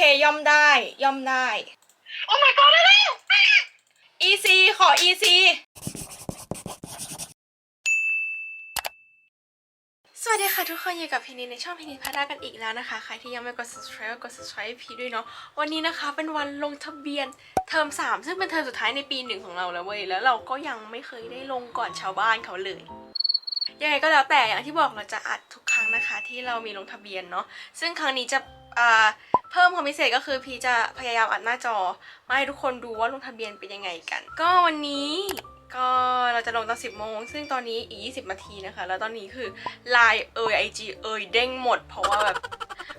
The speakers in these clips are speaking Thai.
เคย่อมได้ย่อมได้ โอ้ my god ได้แล้ว EC ขอ EC สวัสดีค่ะทุกคนอยู่กับพีนีในช่องพีนีพัฒนากันอีกแล้วนะคะ ใครที่ยังไม่กด subscribe ก็กด subscribe ให้พีด้วยเนาะวันนี้นะคะเป็นวันลงทะเบียนเทอม 3 ซึ่งเป็นเทอมสุดท้ายในปีหนึ่งของเราแล้วเว้ยแล้วเราก็ยังไม่เคยได้ลงก่อนชาวบ้านเขาเลย ยังไงก็แล้วแต่อย่างที่บอกเราจะอัดทุกครั้งนะคะ ที่เรามีลงทะเบียนเนาะซึ่งครั้งนี้จะอ่า เพิ่มความพิเศษก็คือพีจะพยายามอัดหน้าจอมาให้ทุกคนดูว่าลงทะเบียนเป็นยังไงกัน ก็วันนี้ก็เราจะลงตอน 10 โมง ซึ่งตอนนี้อีก 20 นาทีนะคะ แล้วตอนนี้คือไลน์เอยไอจีเอยเด้งหมด เพราะว่าแบบ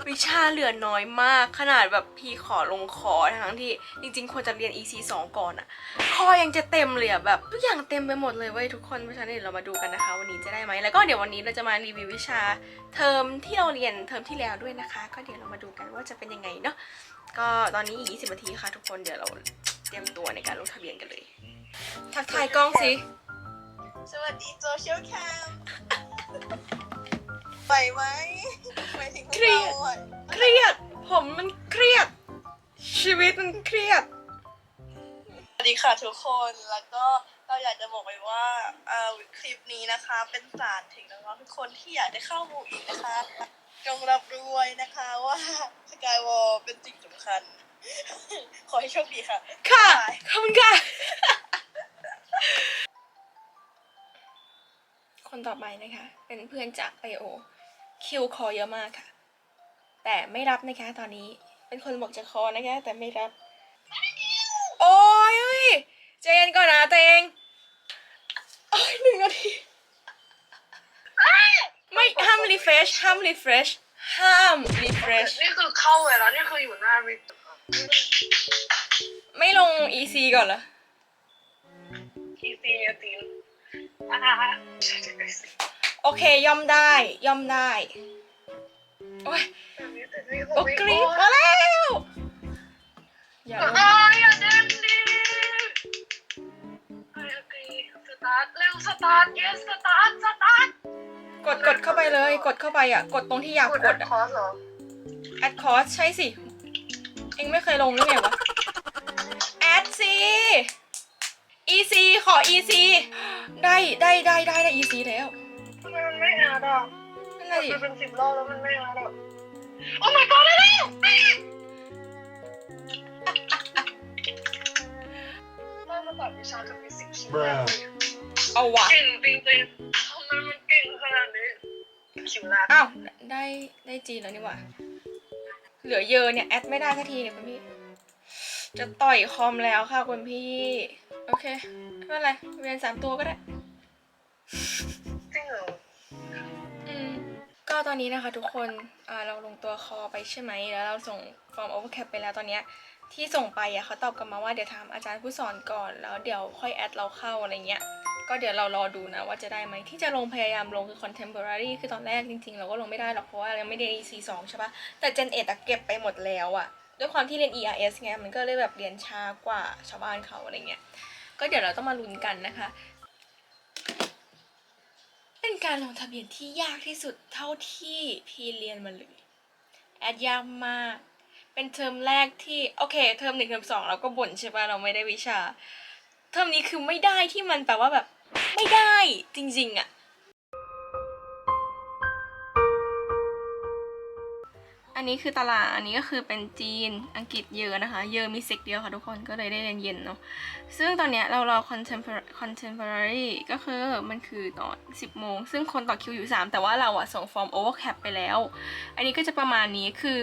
วิชาเหลือน้อยมากขนาดแบบพีขอลงคอทั้งที่จริง ๆ ควรจะเรียน EC 2ก่อนอะคอยังจะเต็มเลยอะแบบทุกอย่างเต็มไปหมดเลยเว้ยทุกคนเพราะฉะนั้นเดี๋ยวเรามาดูกันนะคะ วันนี้จะได้ไหมแล้วก็เดี๋ยววันนี้เราจะมารีวิววิชาเทอมที่เราเรียนเทอมที่แล้วด้วยนะคะ ก็เดี๋ยวเรามาดูกันว่าจะเป็นยังไงเนาะก็ตอนนี้อีก 20 นาทีค่ะ ทุกคนเดี๋ยวเราเตรียมตัวในการลงทะเบียนกันเลย ทักทายกล้องสิ สวัสดีโซเชียลแคม ไหวไหมหมายถึงพวกเราอะเครียด ผมมันเครียด ชีวิตมันเครียด สวัสดีค่ะทุกคน แล้วก็เราอยากจะบอกไว้ว่าเอ่อคลิปนี้นะคะ เป็นสารถึงน้องๆทุกคนที่อยากได้เข้าหมู่อีกนะคะ จงรับรู้ไว้นะคะว่าสกายวอลเป็นสิ่งสำคัญ ขอให้โชคดีค่ะ ค่ะบ๊ายบายขอบคุณค่ะ คนต่อไปนะคะ เป็นเพื่อนจากไอโอ คิวคอเยอะมากค่ะ แต่ไม่รับนะคะตอนนี้ เป็นคนบอกจะคอนะคะ แต่ไม่รับ โอ้ยเฮ้ยใจเย็นก่อนนะตัวเองโอ้ยหนึ่งนาที ไม่ห้ามรีเฟรชห้ามรีเฟรชห้ามรีเฟรชนี่คือเข้าไปแล้วนี่คืออยู่หน้าวิกไม่ลง EC ก่อนเหรอทีซีเอตีนอ่า โอเคย่อมได้ย่อมได้โอ้ยโอ้กรีดมาแล้วอย่าลงอ่าอย่าเด่นดิไอ้กรีสตาร์ทเร็วสตาร์ท yes สตาร์ทสตาร์ทกดกดเข้าไปเลย กดเข้าไปอะ กดตรงที่อยากกดอะคอร์สเหรอ add cost ใช่สิ เองไม่เคยลงหรือไงวะ add สิ EC ขอ EC ได้ได้ได้ได้ได้ EC แล้วทำ ไมมันไม่แอดอะนั่นแหละดิมันเป็นสิบรอบแล้วมันไม่แอดอะโอ้ my god ได้แล้วเรามาตัดวิชากับฟิสิกส์ Bruh เอาวะเก่งจริงๆทำไมมันเก่งขนาดนี้คิวลาอ้าวได้ได้จีนแล้วนี่หว่า เหลือเยอะเนี่ยแอดไม่ได้สักทีเนี่ยคุณพี่ จะต่อยคอมแล้วค่ะคุณพี่ โอเคไม่เป็นไรเรียนสามตัวก็ได้ ก็ตอนนี้นะคะทุกคนเราลงตัวคอไปใช่ไหมแล้วเราส่งฟอร์ม overcap ไปแล้วตอนเนี้ยที่ส่งไปอะเขาตอบกลับมาว่าเดี๋ยวถามอาจารย์ผู้สอนก่อนแล้วเดี๋ยวค่อยแอดเราเข้าอะไรเงี้ยก็เดี๋ยวเรารอดูนะว่าจะได้ไหมที่จะลงพยายามลงคือ contemporary คือตอนแรกจริงๆ เราก็ลงไม่ได้หรอกเพราะว่าเรายังไม่ได้ C2 ใช่ปะแต่ Gen 1อะเก็บไปหมดแล้วอะด้วยความที่เรียน ERS ไงมันก็เลยแบบเรียนช้ากว่าชาวบ้านเขาอะไรเงี้ยก็เดี๋ยวเราต้องมาลุ้นกันนะคะ เป็นการลงทะเบียนที่ยากที่สุดเท่าที่พี่เรียนมาเลย แอดยากมาก เป็นเทอมแรกที่โอเคเทอมหนึ่งเทอมสองเราก็บ่นใช่ปะเราไม่ได้วิชา เทอมนี้คือไม่ได้ที่มันแปลว่าแบบ ไม่ได้จริงๆอะ อันนี้คือตารางอันนี้ก็คือเป็นจีนอังกฤษเยอะนะคะ เยอะมีเซกเดียวค่ะทุกคนก็เลยได้เรียนเย็นเนาะซึ่งตอนเนี้ยเรารอ contemporary contemporary ก็คือมันคือตอน 10 โมง ซึ่งคนต่อคิวอยู่ 3 แต่ว่าเราอะส่งฟอร์ม overcap ไปแล้ว อันนี้ก็จะประมาณนี้คือ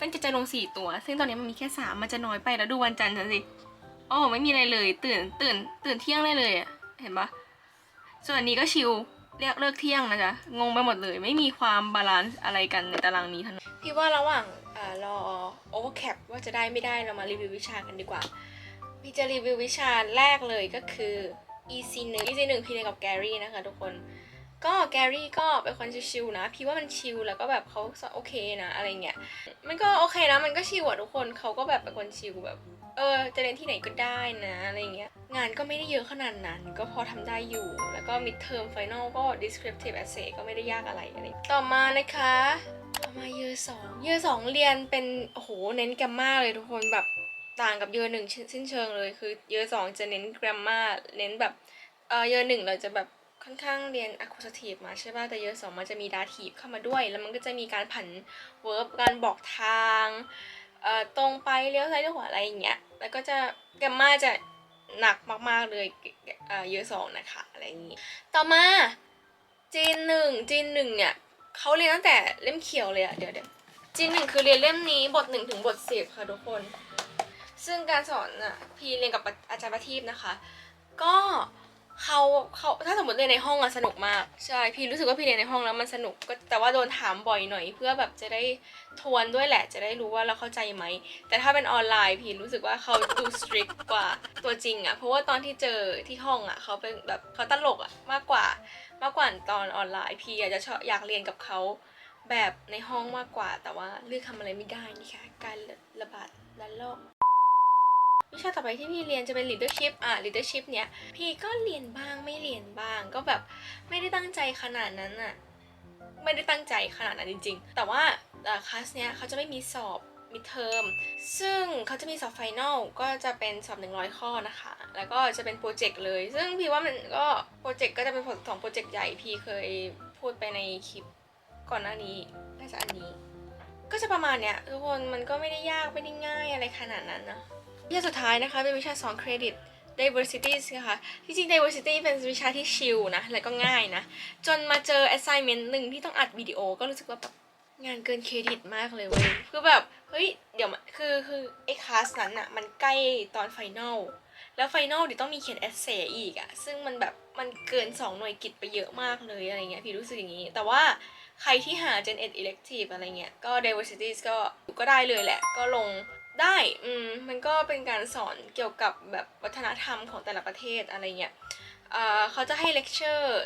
ตั้งใจจะลง 4 ตัว ซึ่งตอนนี้มันมีแค่ 3 มันจะน้อยไปแล้วดูวันจันทร์สิโอ้ไม่มีอะไรเลยตื่นตื่นตื่นเที่ยงได้เลยอะเห็นปะส่วนอันนี้ก็ชิล เรียกเลิกเที่ยงนะจ๊ะ งงไปหมดเลย ไม่มีความบาลานซ์อะไรกันในตารางนี้ทั้งนั้นพี่ว่าระหว่างอ่ารอ overcap ว่าจะได้ไม่ได้เรามารีวิววิชากันดีกว่า พี่จะรีวิววิชาแรกเลยก็คือ EC 1 EC 1พี่เรียนกับแกรี่นะคะทุกคน ก็แกรี่ก็เป็นคนชิวๆนะ พี่ว่ามันชิลแล้วก็แบบเขาโอเคนะอะไรเงี้ย มันก็โอเคนะ มันก็ชิลอะทุกคนเขาก็แบบเป็นคนชิลแบบ เออจะเรียนที่ไหนก็ได้นะอะไรเงี้ย งานก็ไม่ได้เยอะขนาดนั้น ก็พอทำได้อยู่ แล้วก็ midterm final ก็ descriptive essay ก็ไม่ได้ยากอะไรอะไร ต่อมานะคะพอมาเยอสองเยอสองเรียนเป็นโอ้โหเน้นแกรมมาเลยทุกคนแบบต่างกับเยอหนึ่งสิ้นเชิงเลยคือเยอสองจะเน้นแกรมมาเน้นแบบเออเยอหนึ่งเราจะแบบค่อนข้างเรียน accusative มาใช่ป่ะ แต่เยอสองมันจะมี dative เข้ามาด้วย แล้วมันก็จะมีการผัน verb การบอกทางเอ่อตรงไปเลี้ยวซ้ายเลี้ยวขวาอะไรอย่างเงี้ยแล้วก็จะแกรมมาจะ หนักมากๆเลยเอ่อเยอสองนะคะอะไรอย่างนี้ ต่อมาจีนหนึ่งจีนหนึ่งเนี่ยเขาเรียนตั้งแต่เล่มเขียวเลยอะเดี๋ยวเดี๋ยวจีนหนึ่งคือเรียนเล่มนี้บทหนึ่งถึงบทสิบค่ะทุกคน ซึ่งการสอนอะพี่เรียนกับอาจารย์ประทีปนะคะ ก็ เขาเขาถ้าสมมติเรียนในห้องอะสนุกมาก ใช่พี่รู้สึกว่าพี่เรียนในห้องแล้วมันสนุกก็แต่ว่าโดนถามบ่อยหน่อย เพื่อแบบจะได้ทวนด้วยแหละ จะได้รู้ว่าเราเข้าใจไหม แต่ถ้าเป็นออนไลน์พี่รู้สึกว่าเขาดูสตริกกว่าตัวจริงอะเพราะว่าตอนที่เจอที่ห้องอะเขาเป็นแบบเขาตลกอะมากกว่ามากกว่าตอนออนไลน์พี่อยากจะชอบอยากเรียนกับเขาแบบในห้องมากกว่า แต่ว่าเลือกทำอะไรไม่ได้นี่ค่ะการระบาดระลอก วิชาต่อไปที่พี่เรียนจะเป็น leadership อะ leadership เนี้ยพี่ก็เรียนบ้างไม่เรียนบ้าง ก็แบบไม่ได้ตั้งใจขนาดนั้นอะไม่ได้ตั้งใจขนาดนั้นจริง ๆ แต่ว่าคลาสเนี้ยเขาจะไม่มีสอบมิดเทอมซึ่งเขาจะมีสอบไฟนอลก็จะเป็นสอบ 100 ข้อนะคะ แล้วก็จะเป็นโปรเจกต์เลย ซึ่งพี่ว่ามันก็โปรเจกต์ก็จะเป็นสองโปรเจกต์ใหญ่พี่เคยพูดไปในคลิปก่อนหน้านี้น่าจะอันนี้ ก็จะประมาณเนี้ยทุกคนมันก็ไม่ได้ยากไม่ได้ง่ายอะไรขนาดนั้นนะ วิชาสุดท้ายนะคะเป็นวิชา 2 เครดิต diversity นะคะที่จริง diversity เป็นวิชาที่ชิลนะ และก็ง่ายนะ จนมาเจอ assignment หนึ่งที่ต้องอัดวิดีโอก็รู้สึกว่าแบบงานเกินเครดิตมากเลยเว้ยคือแบบ เฮ้ย เดี๋ยวคือคือไอ้คลาสนั้นอะมันใกล้ตอนไฟนอลแล้วไฟนอลเดี๋ยวต้องมีเขียนเอเซอีกอะซึ่งมันแบบมันเกิน 2 หน่วยกิจไปเยอะมากเลยอะไรเงี้ยพี่รู้สึกอย่างนี้ แต่ว่าใครที่หา Gen Ed Elective อะไรเงี้ยก็ diversity ก็ก็ได้เลยแหละ ก็ลง ได้อืมมันก็เป็นการสอนเกี่ยวกับแบบวัฒนธรรมของแต่ละประเทศอะไรเงี้ยเอ่อเขาจะให้เลคเชอร์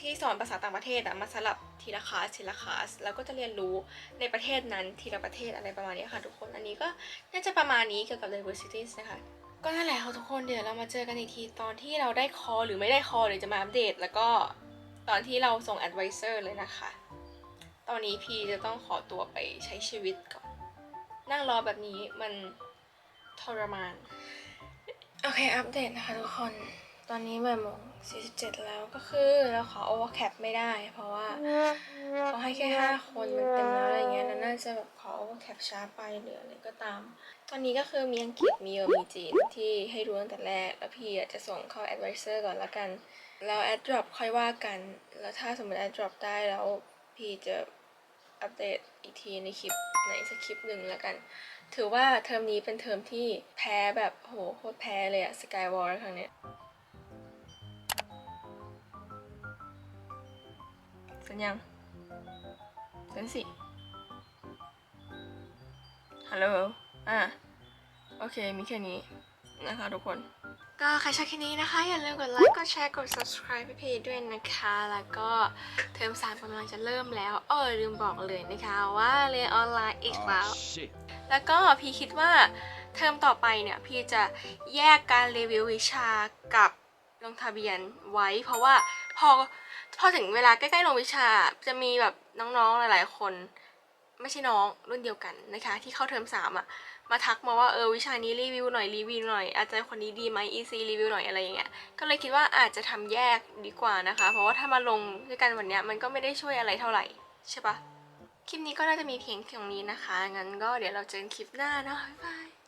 ที่สอนภาษาต่างประเทศอะมาสลับทีละคลาสทีละคลาสแล้วก็จะเรียนรู้ในประเทศนั้นทีละประเทศอะไรประมาณนี้ค่ะทุกคน อันนี้ก็น่าจะประมาณนี้เกี่ยวกับ diversity นะคะ ก็นั่นแหละค่ะทุกคนเดี๋ยวเรามาเจอกันอีกทีตอนที่เราได้คอหรือไม่ได้คอเดี๋ยวจะมาอัปเดต แล้วก็ตอนที่เราส่ง advisor เลยนะคะ ตอนนี้พีจะต้องขอตัวไปใช้ชีวิตก่อน นั่งรอแบบนี้มันทรมาน โอเค อัปเดตนะคะทุกคน ตอนนี้บ่ายโมง47 แล้วก็คือเราขอ overcap ไม่ได้ เพราะว่าเขาให้แค่ 5 คนมันเต็มแล้วอะไรเงี้ยน่าจะแบบขอ overcap ช้าไปหรืออะไรก็ตาม ตอนนี้ก็คือมีอังกฤษมีเยอรมีจีนที่ให้รู้ตั้งแต่แรก แล้วพี่จะส่งเข้า advisor ก่อนละกัน แล้ว add drop ค่อยว่ากัน แล้วถ้าสมมติ add drop ได้แล้วพี่จะอัปเดต อีกทีในคลิปในสักคลิปหนึ่งและกัน ถือว่าเทอมนี้เป็นเทอมที่แพ้แบบโหโคตรแพ้เลยอะสกายวอลครั้งเนี้ยสัญญาณสัญสิฮัลโหลอะโอเคมีแค่นี้นะคะทุกคน ก็ใครชอบคลิปนี้นะคะ อย่าลืมกดไลค์ กดแชร์ กด subscribe พี่พีด้วยนะคะ แล้วก็เทอมสามกำลังจะเริ่มแล้วเออลืมบอกเลยนะคะว่าเรียนออนไลน์อีกแล้ว Oh, shit. แล้วก็พี่คิดว่าเทอมต่อไปเนี่ยพี่จะแยกการรีวิววิชากับลงทะเบียนไว้ เพราะว่าพอพอถึงเวลาใกล้ๆลงวิชาจะมีแบบน้องๆหลาย ๆ คน ไม่ใช่น้องรุ่นเดียวกันนะคะ ที่เข้าเทอมสามอะ มาทักมาว่าเออวิชานี้รีวิวหน่อยรีวิวหน่อยอาจารย์คนนี้ดีไหมอีซีรีวิวหน่อยอะไรอย่างเงี้ยก็เลยคิดว่าอาจจะทำแยกดีกว่านะคะ เพราะว่าถ้ามาลงด้วยกันวันเนี้ยมันก็ไม่ได้ช่วยอะไรเท่าไหร่ใช่ปะคลิปนี้ก็น่าจะมีเพียงเท่านี้นะคะงั้นก็เดี๋ยวเราเจอกันคลิปหน้าเนาะบ๊ายบาย